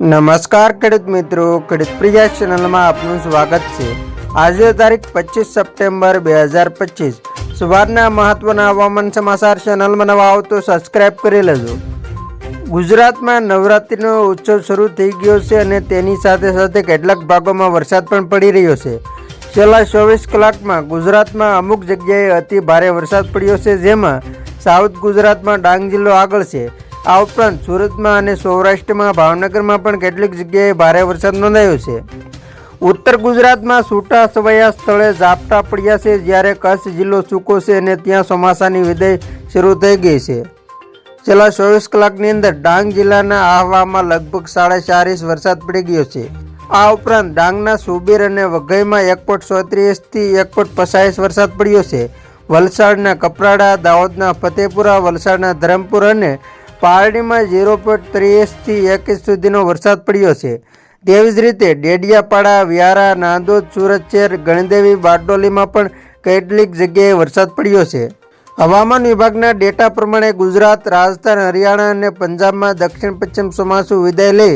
નમસ્કાર ખેડૂત મિત્રો, ખેડૂત પ્રિયા ચેનલમાં આપનું સ્વાગત છે. આજે તારીખ પચીસ સપ્ટેમ્બર બે હજાર પચીસ. સવારના મહત્વના હવામાન સમાચાર ચેનલમાં નવા આવો તો કરી લેજો. ગુજરાતમાં નવરાત્રિનો ઉત્સવ શરૂ થઈ ગયો છે અને તેની સાથે સાથે કેટલાક ભાગોમાં વરસાદ પણ પડી રહ્યો છે. છેલ્લા ચોવીસ કલાકમાં ગુજરાતમાં અમુક જગ્યાએ અતિ ભારે વરસાદ પડ્યો છે, જેમાં સાઉથ ગુજરાતમાં ડાંગ જિલ્લો આગળ છે. આ ઉપરાંત સુરતમાં અને સૌરાષ્ટ્રમાં, ભાવનગરમાં પણ કેટલીક જગ્યાએ ભારે વરસાદ નોંધાયો છે. ઉત્તર ગુજરાતમાં છૂટા છવાયા સ્થળે ઝાપટા પડ્યા છે જ્યારે કચ્છ જિલ્લો સૂકો છે અને ત્યાં ચોમાસાની વિદાય શરૂ થઈ ગઈ છે. છેલ્લા ચોવીસ કલાકની અંદર ડાંગ જિલ્લાના આહવામાં લગભગ સાડા ચાર ઇંચ વરસાદ પડી ગયો છે. આ ઉપરાંત ડાંગના સુબીર અને વઘઈમાં એક પોઈન્ટ ચોત્રીસથી એક પોઈન્ટ પચાસ વરસાદ પડ્યો છે. વલસાડના કપરાડા, દાહોદના ફતેપુરા, વલસાડના ધરમપુર અને પારડીમાં ઝીરો પોઈન્ટ ત્રીસથી એક ઇંચ સુધીનો વરસાદ પડ્યો છે. તેવી જ રીતે ડેડિયાપાડા, વ્યારા, નાંદોદ સુરતચેર ગણદેવી, બારડોલીમાં પણ કેટલીક જગ્યાએ વરસાદ પડ્યો છે. હવામાન વિભાગના ડેટા પ્રમાણે ગુજરાત, રાજસ્થાન, હરિયાણા અને પંજાબમાં દક્ષિણ પશ્ચિમ ચોમાસું વિદાય લે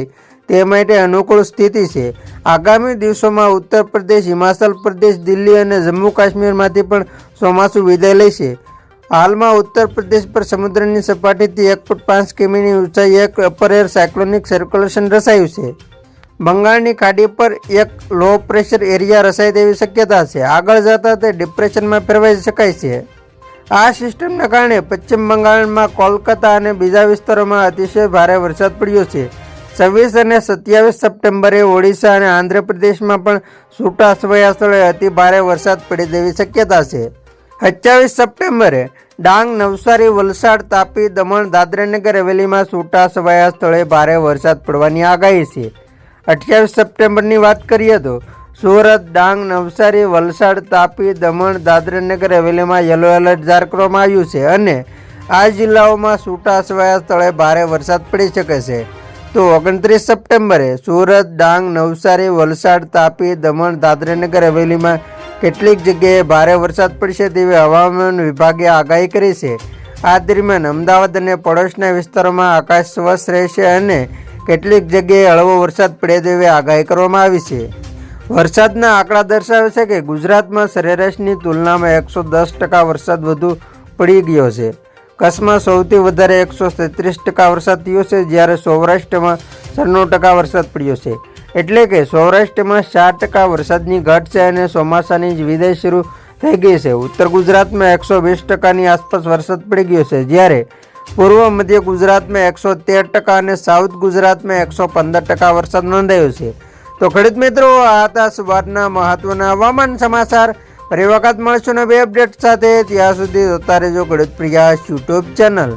તે માટે અનુકૂળ સ્થિતિ છે. આગામી દિવસોમાં ઉત્તર પ્રદેશ, હિમાચલ પ્રદેશ, દિલ્હી અને જમ્મુ કાશ્મીરમાંથી પણ ચોમાસું વિદાય લેશે. હાલમાં ઉત્તર પ્રદેશ પર સમુદ્રની સપાટીથી એક ફૂટ પાંચ કિમીની ઊંચાઈ એક અપર એર સાયક્લોનિક સર્ક્યુલેશન રચાયું છે. બંગાળની ખાડી પર એક લો પ્રેશર એરિયા રચાય તેવી શક્યતા છે. આગળ જતાં તે ડિપ્રેશનમાં ફેરવાઈ શકાય છે. આ સિસ્ટમના કારણે પશ્ચિમ બંગાળમાં કોલકાતા અને બીજા વિસ્તારોમાં અતિશય ભારે વરસાદ પડ્યો છે. છવ્વીસ અને સત્યાવીસ સપ્ટેમ્બરે ઓડિશા અને આંધ્રપ્રદેશમાં પણ છૂટા છવાયા સ્થળે અતિ ભારે વરસાદ પડી તેવી શક્યતા છે. સત્યાવીસ સપ્ટેમ્બરે ડાંગ, નવસારી, વલસાડ, તાપી, દમણ, દાદરાનગર હવેલીમાં છૂટા છવાયા સ્થળે ભારે વરસાદ પડવાની આગાહી છે. અઠ્યાવીસ સપ્ટેમ્બરની વાત કરીએ તો સુરત, ડાંગ, નવસારી, વલસાડ, તાપી, દમણ, દાદરાનગર હવેલીમાં યલો એલર્ટ જાહેર કરવામાં આવ્યું છે અને આ જિલ્લાઓમાં છૂટા છવાયા સ્થળે ભારે વરસાદ પડી શકે છે. તો ઓગણત્રીસ સપ્ટેમ્બરે સુરત, ડાંગ, નવસારી, વલસાડ, તાપી, દમણ, દાદરાનગર હવેલીમાં કેટલીક જગ્યાએ ભારે વરસાદ પડશે તેવી હવામાન વિભાગે આગાહી કરી છે. આ દરમિયાન અમદાવાદ અને પડોશના વિસ્તારોમાં આકાશ સ્વસ્થ રહેશે અને કેટલીક જગ્યાએ હળવો વરસાદ પડે તેવી આગાહી કરવામાં આવી છે. વરસાદના આંકડા દર્શાવે છે કે ગુજરાતમાં સરેરાશની તુલનામાં એકસો દસ ટકા વરસાદ વધુ પડી ગયો છે. કચ્છમાં સૌથી વધારે એકસો તેત્રીસ ટકા વરસાદ થયો છે, જ્યારે સૌરાષ્ટ્રમાં છન્નું ટકા વરસાદ પડ્યો છે. એટલે કે સૌરાષ્ટ્રમાં ચાર ટકા વરસાદની ઘટ છે અને ચોમાસાની જ વિદાય શરૂ થઈ ગઈ છે. ઉત્તર ગુજરાતમાં એકસો વીસ ટકાની આસપાસ વરસાદ પડી ગયો છે. જ્યારે પૂર્વ મધ્ય ગુજરાતમાં એકસો તેર ટકા અને સાઉથ ગુજરાતમાં એકસો પંદર ટકા વરસાદ નોંધાયો છે. તો ખેડૂત મિત્રો, આ હતા સવારના મહત્વના હવામાન સમાચાર. ફરી વખત મળશું નવી અપડેટ સાથે. ત્યાં સુધી જોતા રહેજો ખેડૂત પ્રિયા યુટ્યુબ ચેનલ.